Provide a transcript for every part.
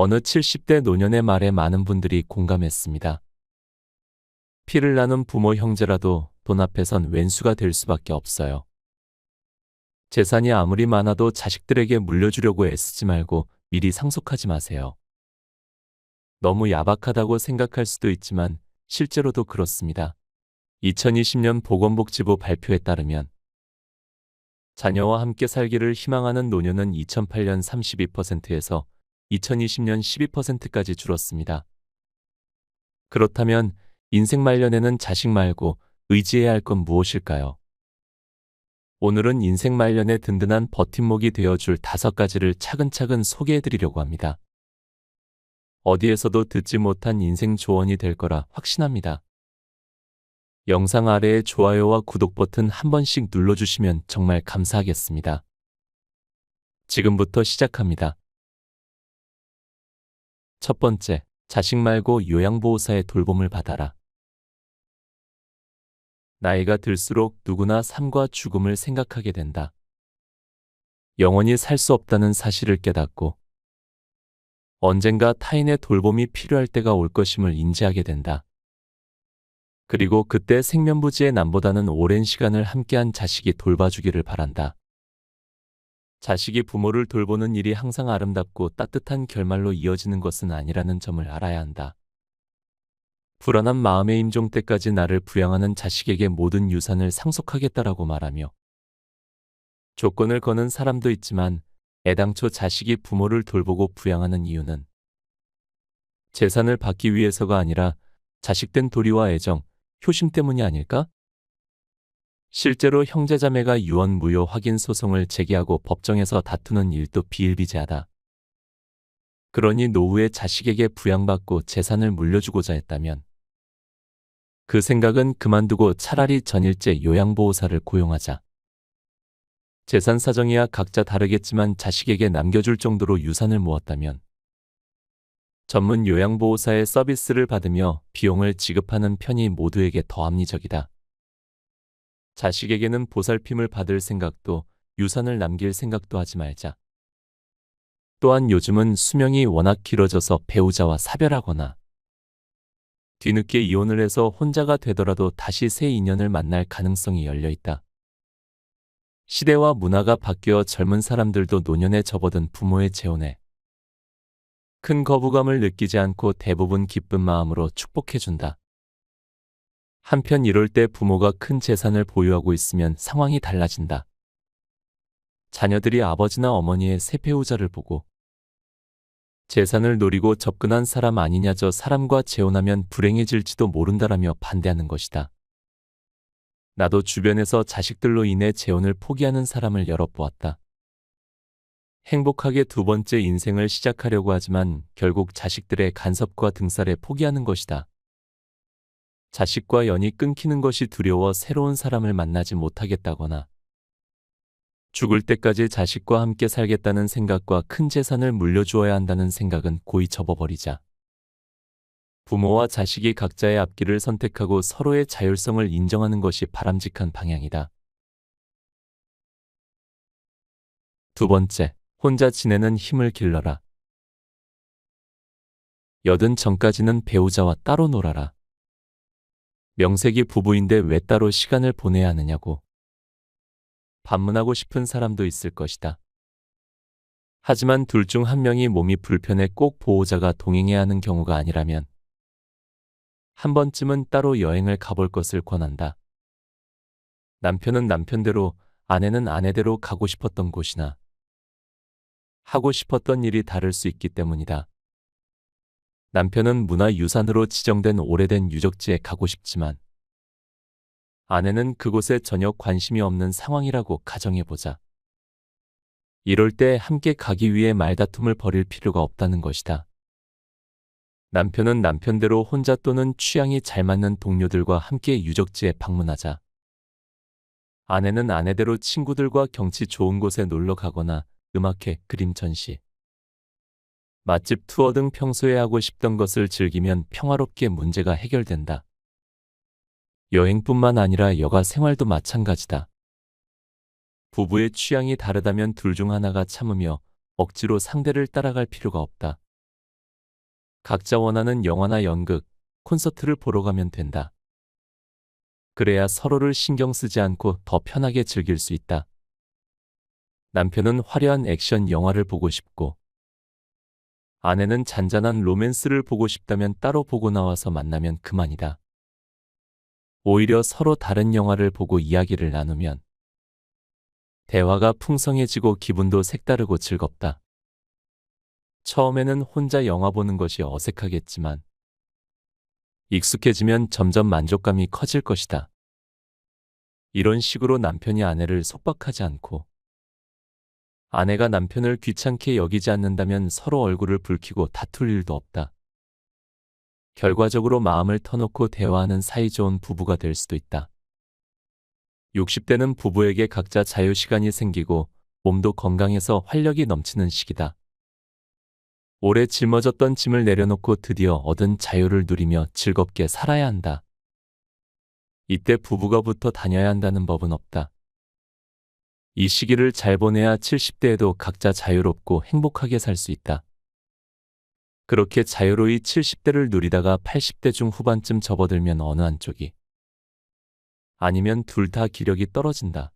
어느 70대 노년의 말에 많은 분들이 공감했습니다. 피를 나눈 부모 형제라도 돈 앞에선 왼수가 될 수밖에 없어요. 재산이 아무리 많아도 자식들에게 물려주려고 애쓰지 말고 미리 상속하지 마세요. 너무 야박하다고 생각할 수도 있지만 실제로도 그렇습니다. 2020년 보건복지부 발표에 따르면 자녀와 함께 살기를 희망하는 노년은 2008년 32%에서 2020년 12%까지 줄었습니다. 그렇다면 인생 말년에는 자식 말고 의지해야 할 건 무엇일까요? 오늘은 인생 말년에 든든한 버팀목이 되어줄 다섯 가지를 차근차근 소개해 드리려고 합니다. 어디에서도 듣지 못한 인생 조언이 될 거라 확신합니다. 영상 아래에 좋아요와 구독 버튼 한 번씩 눌러주시면 정말 감사하겠습니다. 지금부터 시작합니다. 첫 번째, 자식 말고 요양보호사의 돌봄을 받아라. 나이가 들수록 누구나 삶과 죽음을 생각하게 된다. 영원히 살 수 없다는 사실을 깨닫고 언젠가 타인의 돌봄이 필요할 때가 올 것임을 인지하게 된다. 그리고 그때 생면부지의 남보다는 오랜 시간을 함께한 자식이 돌봐주기를 바란다. 자식이 부모를 돌보는 일이 항상 아름답고 따뜻한 결말로 이어지는 것은 아니라는 점을 알아야 한다. 불안한 마음의 임종 때까지 나를 부양하는 자식에게 모든 유산을 상속하겠다라고 말하며 조건을 거는 사람도 있지만 애당초 자식이 부모를 돌보고 부양하는 이유는 재산을 받기 위해서가 아니라 자식된 도리와 애정, 효심 때문이 아닐까? 실제로 형제자매가 유언무효 확인 소송을 제기하고 법정에서 다투는 일도 비일비재하다. 그러니 노후에 자식에게 부양받고 재산을 물려주고자 했다면 그 생각은 그만두고 차라리 전일제 요양보호사를 고용하자. 재산 사정이야 각자 다르겠지만 자식에게 남겨줄 정도로 유산을 모았다면 전문 요양보호사의 서비스를 받으며 비용을 지급하는 편이 모두에게 더 합리적이다. 자식에게는 보살핌을 받을 생각도 유산을 남길 생각도 하지 말자. 또한 요즘은 수명이 워낙 길어져서 배우자와 사별하거나 뒤늦게 이혼을 해서 혼자가 되더라도 다시 새 인연을 만날 가능성이 열려 있다. 시대와 문화가 바뀌어 젊은 사람들도 노년에 접어든 부모의 재혼에 큰 거부감을 느끼지 않고 대부분 기쁜 마음으로 축복해준다. 한편 이럴 때 부모가 큰 재산을 보유하고 있으면 상황이 달라진다. 자녀들이 아버지나 어머니의 새 배우자를 보고 재산을 노리고 접근한 사람 아니냐 저 사람과 재혼하면 불행해질지도 모른다라며 반대하는 것이다. 나도 주변에서 자식들로 인해 재혼을 포기하는 사람을 여러 보았다. 행복하게 두 번째 인생을 시작하려고 하지만 결국 자식들의 간섭과 등살에 포기하는 것이다. 자식과 연이 끊기는 것이 두려워 새로운 사람을 만나지 못하겠다거나 죽을 때까지 자식과 함께 살겠다는 생각과 큰 재산을 물려주어야 한다는 생각은 고이 접어버리자. 부모와 자식이 각자의 앞길을 선택하고 서로의 자율성을 인정하는 것이 바람직한 방향이다. 두 번째, 혼자 지내는 힘을 길러라. 여든 전까지는 배우자와 따로 놀아라. 명색이 부부인데 왜 따로 시간을 보내야 하느냐고. 반문하고 싶은 사람도 있을 것이다. 하지만 둘 중 한 명이 몸이 불편해 꼭 보호자가 동행해야 하는 경우가 아니라면 한 번쯤은 따로 여행을 가볼 것을 권한다. 남편은 남편대로 아내는 아내대로 가고 싶었던 곳이나 하고 싶었던 일이 다를 수 있기 때문이다. 남편은 문화유산으로 지정된 오래된 유적지에 가고 싶지만 아내는 그곳에 전혀 관심이 없는 상황이라고 가정해보자. 이럴 때 함께 가기 위해 말다툼을 벌일 필요가 없다는 것이다. 남편은 남편대로 혼자 또는 취향이 잘 맞는 동료들과 함께 유적지에 방문하자. 아내는 아내대로 친구들과 경치 좋은 곳에 놀러 가거나 음악회, 그림 전시, 맛집 투어 등 평소에 하고 싶던 것을 즐기면 평화롭게 문제가 해결된다. 여행뿐만 아니라 여가 생활도 마찬가지다. 부부의 취향이 다르다면 둘 중 하나가 참으며 억지로 상대를 따라갈 필요가 없다. 각자 원하는 영화나 연극, 콘서트를 보러 가면 된다. 그래야 서로를 신경 쓰지 않고 더 편하게 즐길 수 있다. 남편은 화려한 액션 영화를 보고 싶고, 아내는 잔잔한 로맨스를 보고 싶다면 따로 보고 나와서 만나면 그만이다. 오히려 서로 다른 영화를 보고 이야기를 나누면 대화가 풍성해지고 기분도 색다르고 즐겁다. 처음에는 혼자 영화 보는 것이 어색하겠지만 익숙해지면 점점 만족감이 커질 것이다. 이런 식으로 남편이 아내를 속박하지 않고 아내가 남편을 귀찮게 여기지 않는다면 서로 얼굴을 붉히고 다툴 일도 없다. 결과적으로 마음을 터놓고 대화하는 사이좋은 부부가 될 수도 있다. 60대는 부부에게 각자 자유시간이 생기고 몸도 건강해서 활력이 넘치는 시기다. 오래 짊어졌던 짐을 내려놓고 드디어 얻은 자유를 누리며 즐겁게 살아야 한다. 이때 부부가 붙어 다녀야 한다는 법은 없다. 이 시기를 잘 보내야 70대에도 각자 자유롭고 행복하게 살 수 있다. 그렇게 자유로이 70대를 누리다가 80대 중 후반쯤 접어들면 어느 한쪽이 아니면 둘 다 기력이 떨어진다.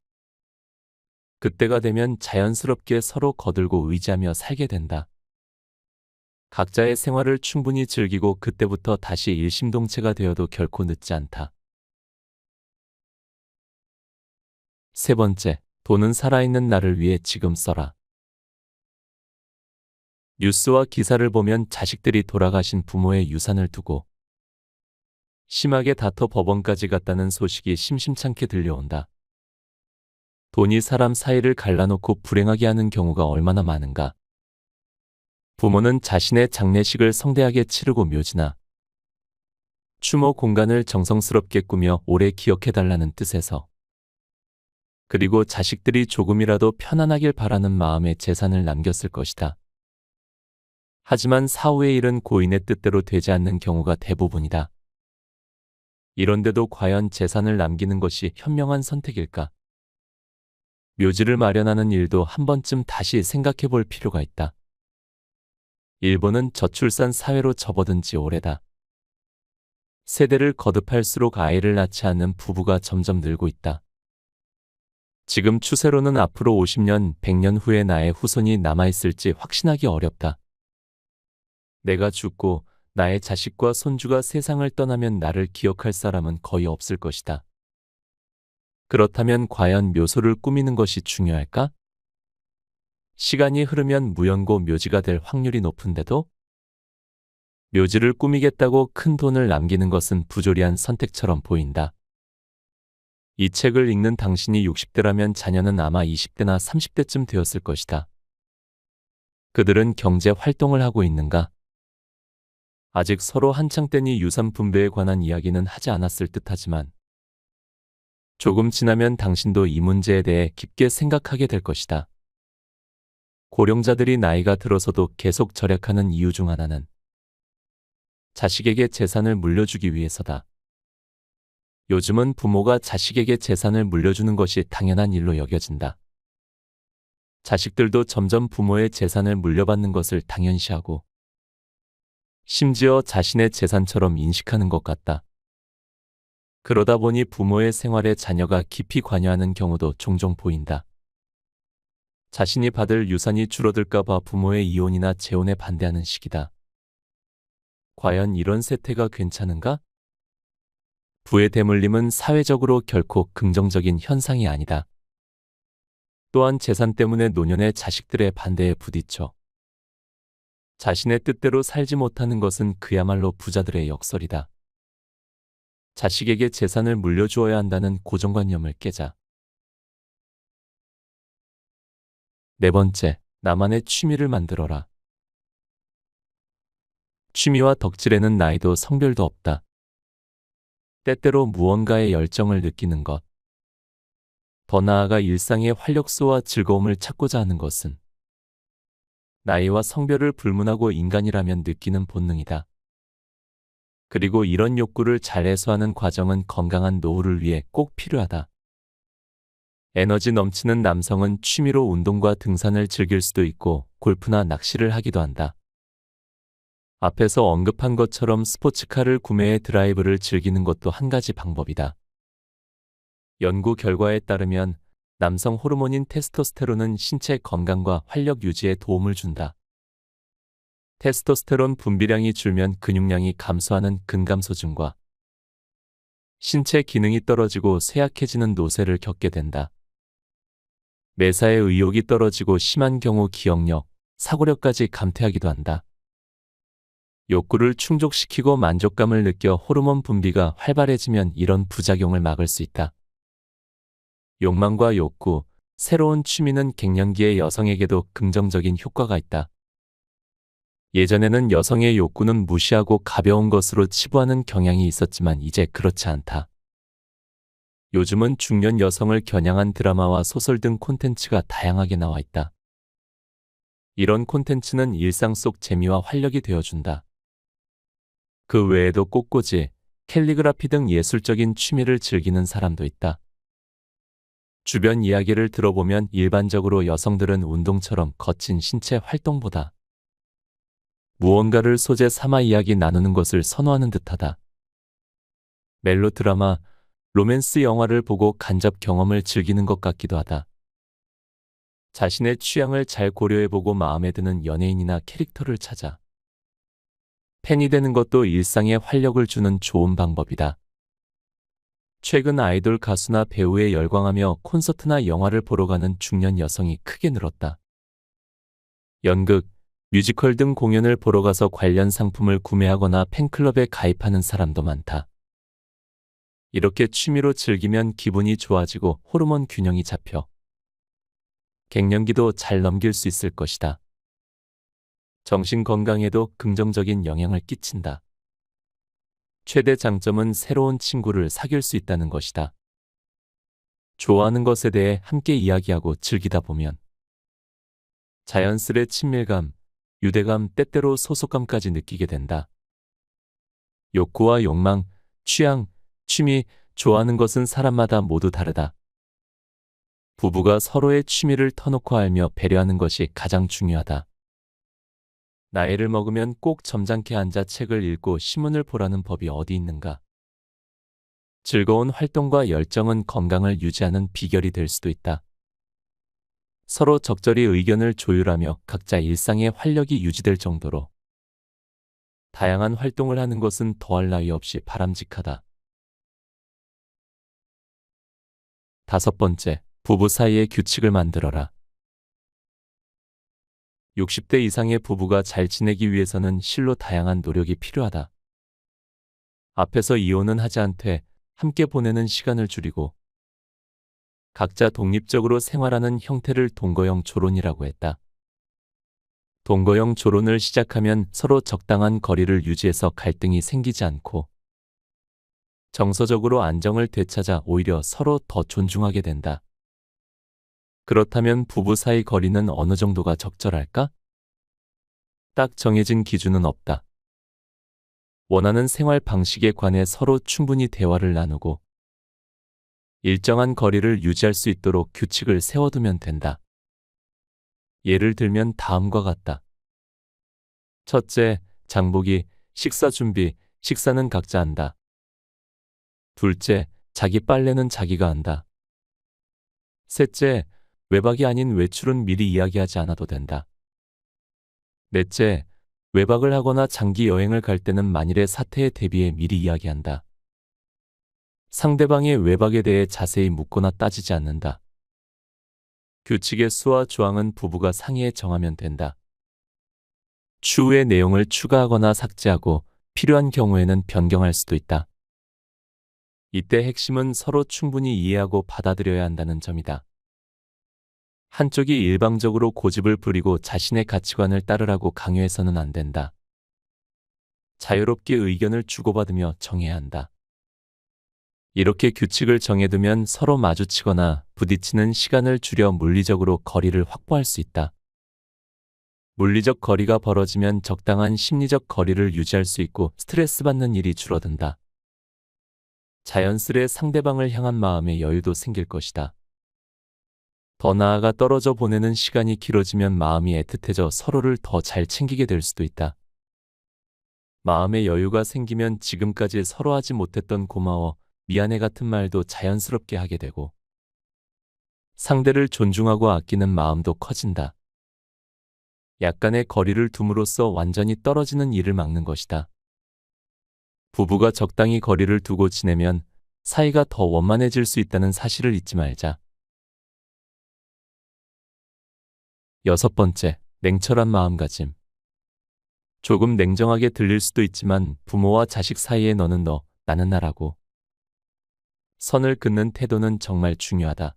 그때가 되면 자연스럽게 서로 거들고 의지하며 살게 된다. 각자의 생활을 충분히 즐기고 그때부터 다시 일심동체가 되어도 결코 늦지 않다. 세 번째, 돈은 살아있는 나를 위해 지금 써라. 뉴스와 기사를 보면 자식들이 돌아가신 부모의 유산을 두고 심하게 다퉈 법원까지 갔다는 소식이 심심찮게 들려온다. 돈이 사람 사이를 갈라놓고 불행하게 하는 경우가 얼마나 많은가. 부모는 자신의 장례식을 성대하게 치르고 묘지나 추모 공간을 정성스럽게 꾸며 오래 기억해달라는 뜻에서 그리고 자식들이 조금이라도 편안하길 바라는 마음에 재산을 남겼을 것이다. 하지만 사후의 일은 고인의 뜻대로 되지 않는 경우가 대부분이다. 이런데도 과연 재산을 남기는 것이 현명한 선택일까? 묘지를 마련하는 일도 한 번쯤 다시 생각해 볼 필요가 있다. 일본은 저출산 사회로 접어든 지 오래다. 세대를 거듭할수록 아이를 낳지 않는 부부가 점점 늘고 있다. 지금 추세로는 앞으로 50년, 100년 후에 나의 후손이 남아있을지 확신하기 어렵다. 내가 죽고 나의 자식과 손주가 세상을 떠나면 나를 기억할 사람은 거의 없을 것이다. 그렇다면 과연 묘소를 꾸미는 것이 중요할까? 시간이 흐르면 무연고 묘지가 될 확률이 높은데도 묘지를 꾸미겠다고 큰 돈을 남기는 것은 부조리한 선택처럼 보인다. 이 책을 읽는 당신이 60대라면 자녀는 아마 20대나 30대쯤 되었을 것이다. 그들은 경제 활동을 하고 있는가? 아직 서로 한창 때니 유산 분배에 관한 이야기는 하지 않았을 듯하지만 조금 지나면 당신도 이 문제에 대해 깊게 생각하게 될 것이다. 고령자들이 나이가 들어서도 계속 절약하는 이유 중 하나는 자식에게 재산을 물려주기 위해서다. 요즘은 부모가 자식에게 재산을 물려주는 것이 당연한 일로 여겨진다. 자식들도 점점 부모의 재산을 물려받는 것을 당연시하고 심지어 자신의 재산처럼 인식하는 것 같다. 그러다 보니 부모의 생활에 자녀가 깊이 관여하는 경우도 종종 보인다. 자신이 받을 유산이 줄어들까봐 부모의 이혼이나 재혼에 반대하는 시기다. 과연 이런 세태가 괜찮은가? 부의 대물림은 사회적으로 결코 긍정적인 현상이 아니다. 또한 재산 때문에 노년의 자식들의 반대에 부딪혀 자신의 뜻대로 살지 못하는 것은 그야말로 부자들의 역설이다. 자식에게 재산을 물려주어야 한다는 고정관념을 깨자. 네 번째, 나만의 취미를 만들어라. 취미와 덕질에는 나이도 성별도 없다. 때때로 무언가에 열정을 느끼는 것. 더 나아가 일상의 활력소와 즐거움을 찾고자 하는 것은 나이와 성별을 불문하고 인간이라면 느끼는 본능이다. 그리고 이런 욕구를 잘 해소하는 과정은 건강한 노후를 위해 꼭 필요하다. 에너지 넘치는 남성은 취미로 운동과 등산을 즐길 수도 있고 골프나 낚시를 하기도 한다. 앞에서 언급한 것처럼 스포츠카를 구매해 드라이브를 즐기는 것도 한 가지 방법이다. 연구 결과에 따르면 남성 호르몬인 테스토스테론은 신체 건강과 활력 유지에 도움을 준다. 테스토스테론 분비량이 줄면 근육량이 감소하는 근감소증과 신체 기능이 떨어지고 쇠약해지는 노쇠를 겪게 된다. 매사에 의욕이 떨어지고 심한 경우 기억력, 사고력까지 감퇴하기도 한다. 욕구를 충족시키고 만족감을 느껴 호르몬 분비가 활발해지면 이런 부작용을 막을 수 있다. 욕망과 욕구, 새로운 취미는 갱년기의 여성에게도 긍정적인 효과가 있다. 예전에는 여성의 욕구는 무시하고 가벼운 것으로 치부하는 경향이 있었지만 이제 그렇지 않다. 요즘은 중년 여성을 겨냥한 드라마와 소설 등 콘텐츠가 다양하게 나와 있다. 이런 콘텐츠는 일상 속 재미와 활력이 되어준다. 그 외에도 꽃꽂이, 캘리그라피 등 예술적인 취미를 즐기는 사람도 있다. 주변 이야기를 들어보면 일반적으로 여성들은 운동처럼 거친 신체 활동보다 무언가를 소재 삼아 이야기 나누는 것을 선호하는 듯하다. 멜로 드라마, 로맨스 영화를 보고 간접 경험을 즐기는 것 같기도 하다. 자신의 취향을 잘 고려해보고 마음에 드는 연예인이나 캐릭터를 찾아 팬이 되는 것도 일상에 활력을 주는 좋은 방법이다. 최근 아이돌 가수나 배우에 열광하며 콘서트나 영화를 보러 가는 중년 여성이 크게 늘었다. 연극, 뮤지컬 등 공연을 보러 가서 관련 상품을 구매하거나 팬클럽에 가입하는 사람도 많다. 이렇게 취미로 즐기면 기분이 좋아지고 호르몬 균형이 잡혀 갱년기도 잘 넘길 수 있을 것이다. 정신 건강에도 긍정적인 영향을 끼친다. 최대 장점은 새로운 친구를 사귈 수 있다는 것이다. 좋아하는 것에 대해 함께 이야기하고 즐기다 보면 자연스레 친밀감, 유대감, 때때로 소속감까지 느끼게 된다. 욕구와 욕망, 취향, 취미, 좋아하는 것은 사람마다 모두 다르다. 부부가 서로의 취미를 터놓고 알며 배려하는 것이 가장 중요하다. 나이를 먹으면 꼭 점잖게 앉아 책을 읽고 신문을 보라는 법이 어디 있는가? 즐거운 활동과 열정은 건강을 유지하는 비결이 될 수도 있다. 서로 적절히 의견을 조율하며 각자 일상의 활력이 유지될 정도로 다양한 활동을 하는 것은 더할 나위 없이 바람직하다. 다섯 번째, 부부 사이의 규칙을 만들어라. 60대 이상의 부부가 잘 지내기 위해서는 실로 다양한 노력이 필요하다. 앞에서 이혼은 하지 않되 함께 보내는 시간을 줄이고 각자 독립적으로 생활하는 형태를 동거형 조론이라고 했다. 동거형 조론을 시작하면 서로 적당한 거리를 유지해서 갈등이 생기지 않고 정서적으로 안정을 되찾아 오히려 서로 더 존중하게 된다. 그렇다면 부부 사이 거리는 어느 정도가 적절할까? 딱 정해진 기준은 없다. 원하는 생활 방식에 관해 서로 충분히 대화를 나누고 일정한 거리를 유지할 수 있도록 규칙을 세워두면 된다. 예를 들면 다음과 같다. 첫째, 장보기, 식사 준비, 식사는 각자 한다. 둘째, 자기 빨래는 자기가 한다. 셋째, 외박이 아닌 외출은 미리 이야기하지 않아도 된다. 넷째, 외박을 하거나 장기 여행을 갈 때는 만일의 사태에 대비해 미리 이야기한다. 상대방의 외박에 대해 자세히 묻거나 따지지 않는다. 규칙의 수와 조항은 부부가 상의해 정하면 된다. 추후의 내용을 추가하거나 삭제하고 필요한 경우에는 변경할 수도 있다. 이때 핵심은 서로 충분히 이해하고 받아들여야 한다는 점이다. 한쪽이 일방적으로 고집을 부리고 자신의 가치관을 따르라고 강요해서는 안 된다. 자유롭게 의견을 주고받으며 정해야 한다. 이렇게 규칙을 정해두면 서로 마주치거나 부딪히는 시간을 줄여 물리적으로 거리를 확보할 수 있다. 물리적 거리가 벌어지면 적당한 심리적 거리를 유지할 수 있고 스트레스 받는 일이 줄어든다. 자연스레 상대방을 향한 마음의 여유도 생길 것이다. 더 나아가 떨어져 보내는 시간이 길어지면 마음이 애틋해져 서로를 더 잘 챙기게 될 수도 있다. 마음의 여유가 생기면 지금까지 서로 하지 못했던 고마워, 미안해 같은 말도 자연스럽게 하게 되고, 상대를 존중하고 아끼는 마음도 커진다. 약간의 거리를 둠으로써 완전히 떨어지는 일을 막는 것이다. 부부가 적당히 거리를 두고 지내면 사이가 더 원만해질 수 있다는 사실을 잊지 말자. 여섯 번째, 냉철한 마음가짐. 조금 냉정하게 들릴 수도 있지만 부모와 자식 사이에 너는 너, 나는 나라고. 선을 긋는 태도는 정말 중요하다.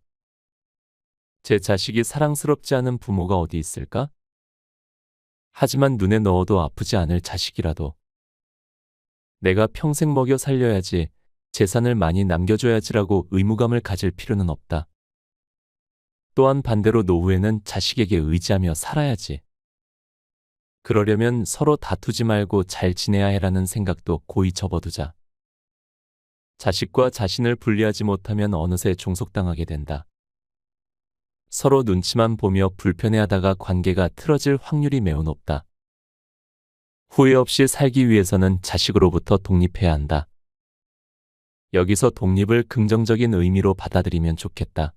제 자식이 사랑스럽지 않은 부모가 어디 있을까? 하지만 눈에 넣어도 아프지 않을 자식이라도. 내가 평생 먹여 살려야지, 재산을 많이 남겨줘야지라고 의무감을 가질 필요는 없다. 또한 반대로 노후에는 자식에게 의지하며 살아야지. 그러려면 서로 다투지 말고 잘 지내야 해라는 생각도 고이 접어두자. 자식과 자신을 분리하지 못하면 어느새 종속당하게 된다. 서로 눈치만 보며 불편해하다가 관계가 틀어질 확률이 매우 높다. 후회 없이 살기 위해서는 자식으로부터 독립해야 한다. 여기서 독립을 긍정적인 의미로 받아들이면 좋겠다.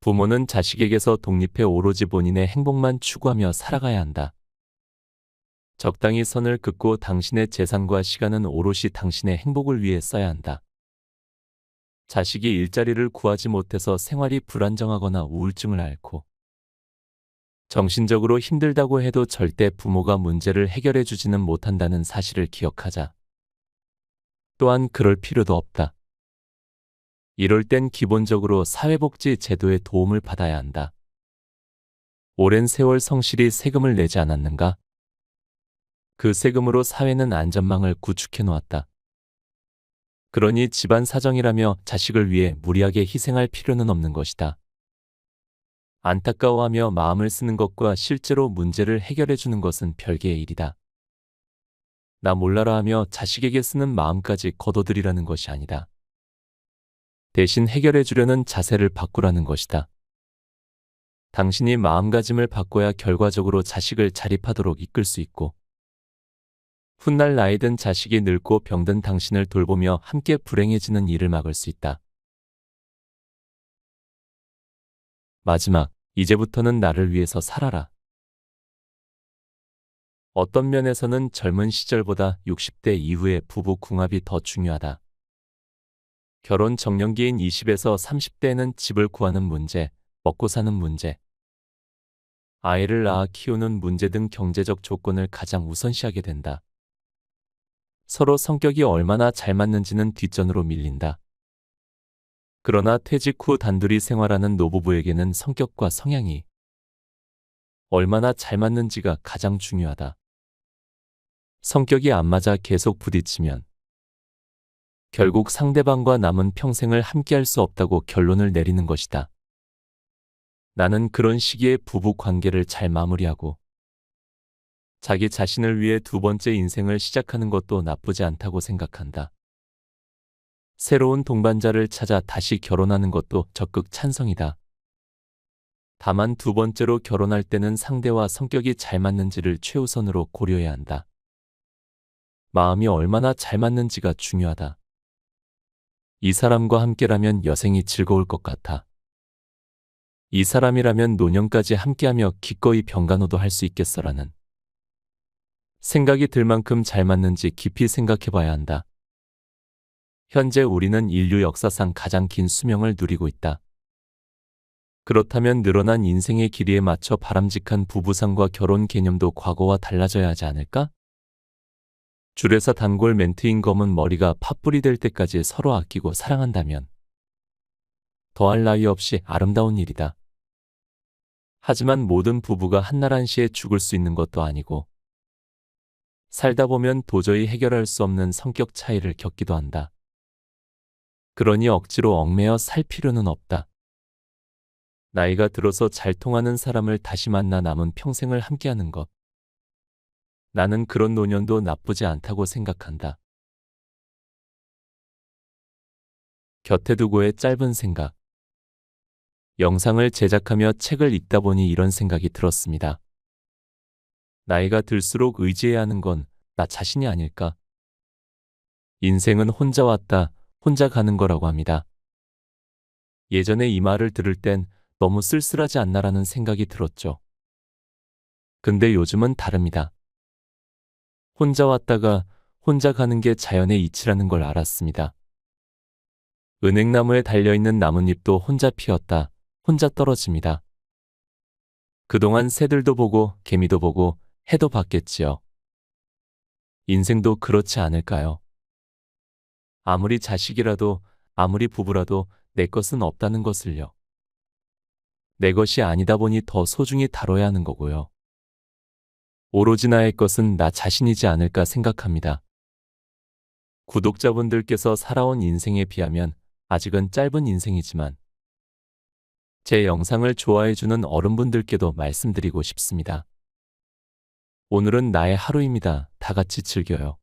부모는 자식에게서 독립해 오로지 본인의 행복만 추구하며 살아가야 한다. 적당히 선을 긋고 당신의 재산과 시간은 오롯이 당신의 행복을 위해 써야 한다. 자식이 일자리를 구하지 못해서 생활이 불안정하거나 우울증을 앓고 정신적으로 힘들다고 해도 절대 부모가 문제를 해결해 주지는 못한다는 사실을 기억하자. 또한 그럴 필요도 없다. 이럴 땐 기본적으로 사회복지 제도의 도움을 받아야 한다. 오랜 세월 성실히 세금을 내지 않았는가? 그 세금으로 사회는 안전망을 구축해 놓았다. 그러니 집안 사정이라며 자식을 위해 무리하게 희생할 필요는 없는 것이다. 안타까워하며 마음을 쓰는 것과 실제로 문제를 해결해 주는 것은 별개의 일이다. 나 몰라라 하며 자식에게 쓰는 마음까지 거둬들이라는 것이 아니다. 대신 해결해 주려는 자세를 바꾸라는 것이다. 당신이 마음가짐을 바꿔야 결과적으로 자식을 자립하도록 이끌 수 있고, 훗날 나이 든 자식이 늙고 병든 당신을 돌보며 함께 불행해지는 일을 막을 수 있다. 마지막, 이제부터는 나를 위해서 살아라. 어떤 면에서는 젊은 시절보다 60대 이후의 부부 궁합이 더 중요하다. 결혼 정년기인 20에서 30대에는 집을 구하는 문제, 먹고 사는 문제, 아이를 낳아 키우는 문제 등 경제적 조건을 가장 우선시하게 된다. 서로 성격이 얼마나 잘 맞는지는 뒷전으로 밀린다. 그러나 퇴직 후 단둘이 생활하는 노부부에게는 성격과 성향이 얼마나 잘 맞는지가 가장 중요하다. 성격이 안 맞아 계속 부딪히면 결국 상대방과 남은 평생을 함께할 수 없다고 결론을 내리는 것이다. 나는 그런 시기에 부부 관계를 잘 마무리하고 자기 자신을 위해 두 번째 인생을 시작하는 것도 나쁘지 않다고 생각한다. 새로운 동반자를 찾아 다시 결혼하는 것도 적극 찬성이다. 다만 두 번째로 결혼할 때는 상대와 성격이 잘 맞는지를 최우선으로 고려해야 한다. 마음이 얼마나 잘 맞는지가 중요하다. 이 사람과 함께라면 여생이 즐거울 것 같아. 이 사람이라면 노년까지 함께하며 기꺼이 병간호도 할 수 있겠어라는 생각이 들 만큼 잘 맞는지 깊이 생각해 봐야 한다. 현재 우리는 인류 역사상 가장 긴 수명을 누리고 있다. 그렇다면 늘어난 인생의 길이에 맞춰 바람직한 부부상과 결혼 개념도 과거와 달라져야 하지 않을까? 줄에서 단골 멘트인 검은 머리가 팥불이 될 때까지 서로 아끼고 사랑한다면 더할 나위 없이 아름다운 일이다. 하지만 모든 부부가 한날 한시에 죽을 수 있는 것도 아니고 살다 보면 도저히 해결할 수 없는 성격 차이를 겪기도 한다. 그러니 억지로 얽매여 살 필요는 없다. 나이가 들어서 잘 통하는 사람을 다시 만나 남은 평생을 함께하는 것. 나는 그런 노년도 나쁘지 않다고 생각한다. 곁에 두고의 짧은 생각. 영상을 제작하며 책을 읽다 보니 이런 생각이 들었습니다. 나이가 들수록 의지해야 하는 건 나 자신이 아닐까? 인생은 혼자 왔다, 혼자 가는 거라고 합니다. 예전에 이 말을 들을 땐 너무 쓸쓸하지 않나라는 생각이 들었죠. 근데 요즘은 다릅니다. 혼자 왔다가 혼자 가는 게 자연의 이치라는 걸 알았습니다. 은행나무에 달려있는 나뭇잎도 혼자 피었다, 혼자 떨어집니다. 그동안 새들도 보고 개미도 보고 해도 봤겠지요. 인생도 그렇지 않을까요? 아무리 자식이라도 아무리 부부라도 내 것은 없다는 것을요. 내 것이 아니다 보니 더 소중히 다뤄야 하는 거고요. 오로지 나의 것은 나 자신이지 않을까 생각합니다. 구독자분들께서 살아온 인생에 비하면 아직은 짧은 인생이지만 제 영상을 좋아해주는 어른분들께도 말씀드리고 싶습니다. 오늘은 나의 하루입니다. 다 같이 즐겨요.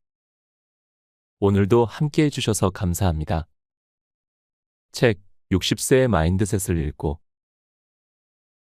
오늘도 함께 해주셔서 감사합니다. 책 60세의 마인드셋을 읽고